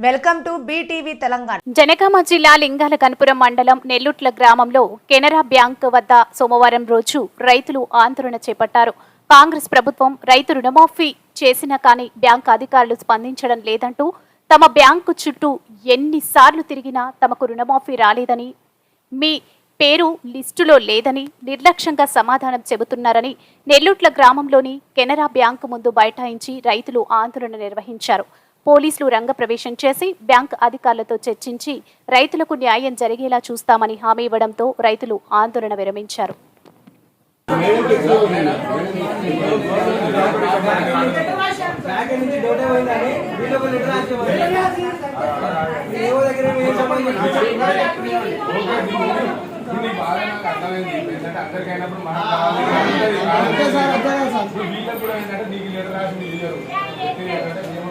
Welcome to BTV Telangana. Janagama జిల్లా లింగాల కనుపురం మండలం నెల్లుట్ల గ్రామంలో కెనరా బ్యాంక్ వద్ద సోమవారం రోజు రైతులు ఆందోళన చేపట్టారు. కాంగ్రెస్ ప్రభుత్వం రైతు రుణమాఫీ చేసినా కానీ బ్యాంక్ అధికారులు స్పందించడం లేదంటూ తమ బ్యాంకు చుట్టూ ఎన్నిసార్లు తిరిగినా తమకు రుణమాఫీ రాలేదని మీ పేరు లిస్టులో లేదని నిర్లక్ష్యంగా సమాధానం చెబుతున్నారని నెల్లూట్ల గ్రామంలోని కెనరా బ్యాంకు ముందు బైఠాయించి రైతులు ఆందోళన నిర్వహించారు. పోలీసులు రంగప్రవేశం చేసి బ్యాంక్ అధికారులతో చర్చించి రైతులకు న్యాయం జరిగేలా చూస్తామని హామీ ఇవ్వడంతో రైతులు ఆందోళన విరమించారు. దగ్గర అర్థమైంది ఏంటంటే అందరికీ అయినప్పుడు మనం కావాలి వీళ్ళకి కూడా ఏంటంటే నీకు లెటర్ రాసి మీరు ఇయ్యరు ఏంటంటే మేము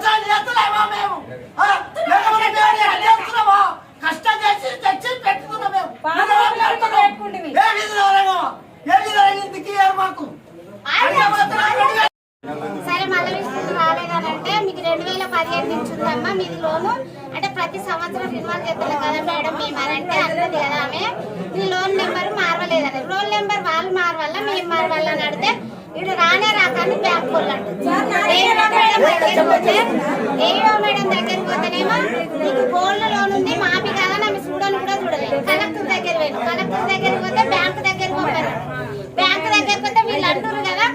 సార్ అని అడుగుతారు వీళ్ళకి ఎన్ని లక్షలు మారిపోయిందో. కష్టం చేసి తెచ్చి పెట్టుకున్నాం మేము ఏ వీధిలో రంగమా? ఏ వీధిలో రంగం ఇయ్యారు మాకు అడిగే మాత్రం అడిగే సరే మళ్ళీ మీకు రాలేదనంటే మీకు పర్యటించుందమ్మా వేల మీది లోను అంటే ప్రతి సంవత్సరం రిన్వాల్ చేస్తారు కదా మేడం మేము అని అంటే అన్నది కదా ఆమె. మీ లోన్ నెంబర్ మారవలేదని లోన్ నెంబర్ వాళ్ళు మారవల్ల మేము మారవల్ల అని అడితే ఇటు రానే రాకని బ్యాంక్ వాళ్ళు ఏఓ మేడం దగ్గరికి పోతే మేడం దగ్గరికి పోతేనేమో నీకు గోల్డ్ లోన్ ఉంది మాపి కదా నన్ను చూడని కూడా చూడలేదు కలెక్టర్ దగ్గర పోయిన కలెక్టర్ దగ్గరికి పోతే బ్యాంక్ దగ్గరికి పంపారు బ్యాంక్ దగ్గరికి పోతే వీళ్ళు అంటారు కదా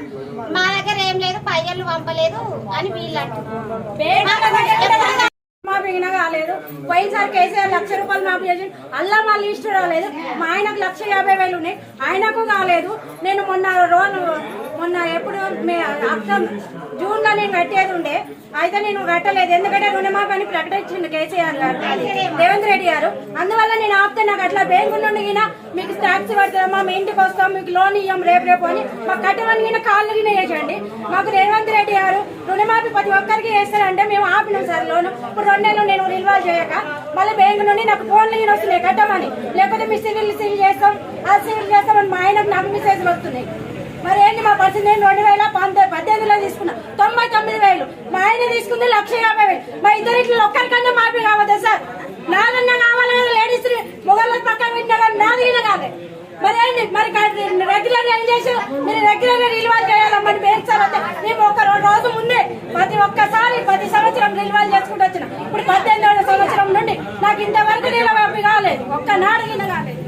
మా దగ్గర ఏం లేదు పయ్యలు పంపలేదు అని వీళ్ళు అంటారు మాఫీ అయినా పోయినసారి కేసీఆర్ లక్ష రూపాయలు మాఫీ చేసి అల్లా మా లిస్ట్ రాలేదు. మా ఆయనకు లక్ష యాభై వేలు ఉన్నాయి. ఆయనకు కాలేదు. నేను మొన్న రోజు మొన్న ఎప్పుడు అర్థం జూన్లో నేను కట్టేది ఉండే. అయితే నేను కట్టలేదు. ఎందుకంటే రుణమాఫీ అని ప్రకటించింది కేసీఆర్ గారు. రేవంత్ రెడ్డి గారు. అందువల్ల నేను ఆపితే నాకు అట్లా బ్యాంకు నుండి మీకు ట్యాక్స్ పడుతుందమ్మా మీ ఇంటికి వస్తాం మీకు లోన్ ఇయ్యం రేపు రేపు అని మాకు కట్టమని కాళ్ళు గిన మాకు రేవంత్ రెడ్డి గారు రుణమాఫీ ప్రతి ఒక్కరికి చేస్తారంటే మేము ఆపినాం సార్ లోన్. ఇప్పుడు రెండేళ్ళు నేను నిల్వ రిల్వాల్ చేయక మళ్ళీ బ్యాంకు నుండి నాకు ఫోన్లు గిన వస్తున్నాయి కట్టమని. లేకపోతే మీ సివిల్ సీల్ చేస్తాం ఆ సీల్ చేస్తామని మా ఆయనకు నాకు మెసేజ్లు వస్తున్నాయి. మరి ఏంటి మా పర్సన్ నేను రెండు వేల పంతొమ్మిది పద్దెనిమిదిలో తీసుకున్నా. తొంభై తొమ్మిది వేలు. మా ఆయన తీసుకుంది లక్ష యాభై వేలు. మా ఇద్దరిట్లో ఒక్కరికన్నా మాపి కావద్దా సార్? నాదన్నా కావాలి కదా లేడీస్ మొగళ్ళ పక్కన పెట్టినా కానీ నాది ఈయన కాదు. మరి ఏంటి? మరి రెగ్యులర్ ఏం చేసి మీరు రెగ్యులర్గా రిలీవాల్ చేయాలమ్మని పేర్చాలంటే మేము ఒక రెండు రోజు ముందే ప్రతి ఒక్కసారి ప్రతి సంవత్సరం రిలీవాల్ చేసుకుంటూ వచ్చిన. ఇప్పుడు పద్దెనిమిది నాకు ఇంతవరకు నీళ్ళ కాలేదు. ఒక్కనాడు నీళ్ళ కాలేదు.